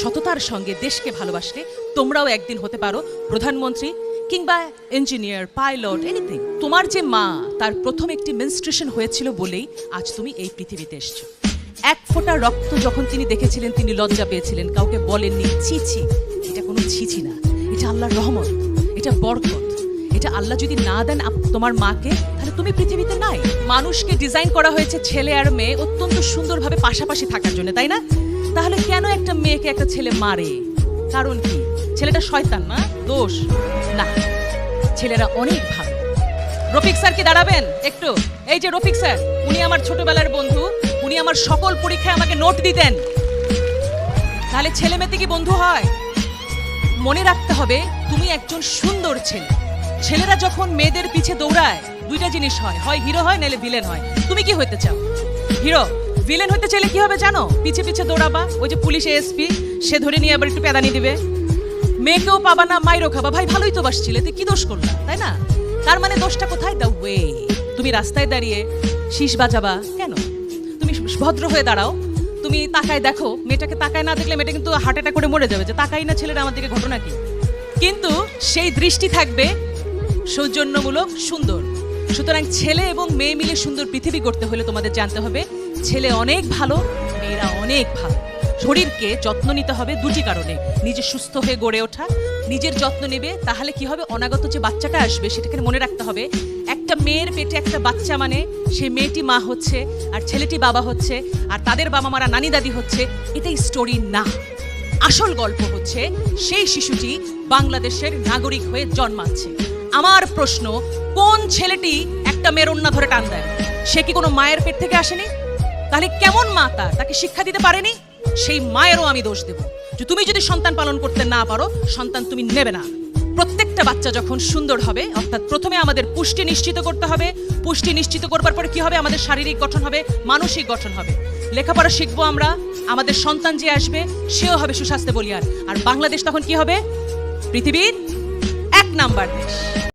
সততার সঙ্গে দেশকে ভালোবাসলে তোমরাও একদিন হতে পারো, প্রধানমন্ত্রী কিংবা ইঞ্জিনিয়ার পাইলট এনিথিং তোমার যে মা, তার প্রথম একটি মেনস্ট্রেশন হয়েছিল বলেই আজ তুমি এই পৃথিবীতে এসছো। এক ফোঁটা রক্ত যখন তিনি দেখেছিলেন, তিনি লজ্জা পেয়েছিলেন। কাউকে বলেননি, ছি ছি, এটা কোনো ছিছি না। এটা আল্লাহর রহমত। এটা বরকত। এটা আল্লাহ যদি না দেন তোমার মাকে, তাহলে তুমি পৃথিবীতে নাই। মানুষকে ডিজাইন করা হয়েছে ছেলে আর মেয়ে অত্যন্ত সুন্দরভাবে পাশাপাশি থাকার জন্য, তাই না? তাহলে কেন একটা মেয়েকে একটা ছেলে মারে? কারণ কি? ছেলেটা শয়তান না? দোষ? না। ছেলেরা অনেক ভালো। রফিক স্যার কি দাঁড়াবেন? একটু। এই যে রফিক স্যার, উনি আমার ছোটবেলার বন্ধু। উনি আমার সকল পরীক্ষায় আমাকে নোট দিতেন। তাহলে ছেলে মেয়েতে কি বন্ধু হয়? মনে রাখতে হবে, তুমি একজন সুন্দর ছেলে। ছেলেরা যখন মেয়েদের পিছে দৌড়ায়, দুইটা জিনিস হয়। হয় হিরো হয়, নাহলে ভিলেন হয়। তুমি কি হতে চাও? হিরো ভিলেন হতে চাইলে কি হবে জানো? পিছে পিছে দৌড়াবা, ওই যে পুলিশ এসপি সে ধরে নিয়ে আবার একটু পেদানি দিবে। মেয়েকেও পাবা না, মাইরও খাবা। ভাই, ভালোই তো বাসছিলে, তুই কি দোষ করলা? তাই না? তার মানে দোষটা কোথায়? দ্য ওয়ে তুমি রাস্তায় দাঁড়িয়ে শীষ বাজাবা, কেন? তুমি ভদ্র হয়ে দাঁড়াও। তুমি তাকায় দেখো, মেয়েটাকে তাকায় না দেখলে মেয়েটা কিন্তু হার্ট অ্যাটাক করে মরে যাবে। যে তাকাই না ছেলেরা, আমার দিকে ঘটনা কি? কিন্তু সেই দৃষ্টি থাকবে সৌজন্যমূলক, সুন্দর। সুতরাং ছেলে এবং মেয়ে মিলে সুন্দর পৃথিবী করতে হলে তোমাদের জানতে হবে, ছেলে অনেক ভালো, মেয়েরা অনেক ভালো। শরীরকে যত্ন নিতে হবে দুটি কারণে, নিজে সুস্থ হয়ে গড়ে ওঠা, নিজের যত্ন নেবে, তাহলে কি হবে? অনাগত যে বাচ্চাটা আসবে, সেটাকে মনে রাখতে হবে, একটা মেয়ের পেটে একটা বাচ্চা মানে সেই মেয়েটি মা হচ্ছে, আর ছেলেটি বাবা হচ্ছে, আর তাদের বাবা মারা নানি দাদি হচ্ছে, এটাই স্টোরি না। আসল গল্প হচ্ছে, সেই শিশুটি বাংলাদেশের নাগরিক হয়ে জন্মাচ্ছে। আমার প্রশ্ন, কোন ছেলেটি একটা মেয়ের অন্য ধরে টান দেয়? সে কি কোনো মায়ের পেট থেকে আসেনি? তাহলে কেমন মা তার? তাকে শিক্ষা দিতে পারেনি? সেই মায়েরও আমি দোষ দেব। যে তুমি যদি সন্তান পালন করতে না পারো, সন্তান তুমি নেবে না। প্রত্যেকটা বাচ্চা যখন সুন্দর হবে, অর্থাৎ প্রথমে আমাদের পুষ্টি নিশ্চিত করতে হবে। পুষ্টি নিশ্চিত করবার পরে কি হবে? আমাদের শারীরিক গঠন হবে, মানসিক গঠন হবে। লেখাপড়া শিখব আমরা, আমাদের সন্তান যে আসবে, সেও হবে সুস্বাস্থ্য বলিয়ার। আর বাংলাদেশ তখন কি হবে? পৃথিবীর এক নাম্বার।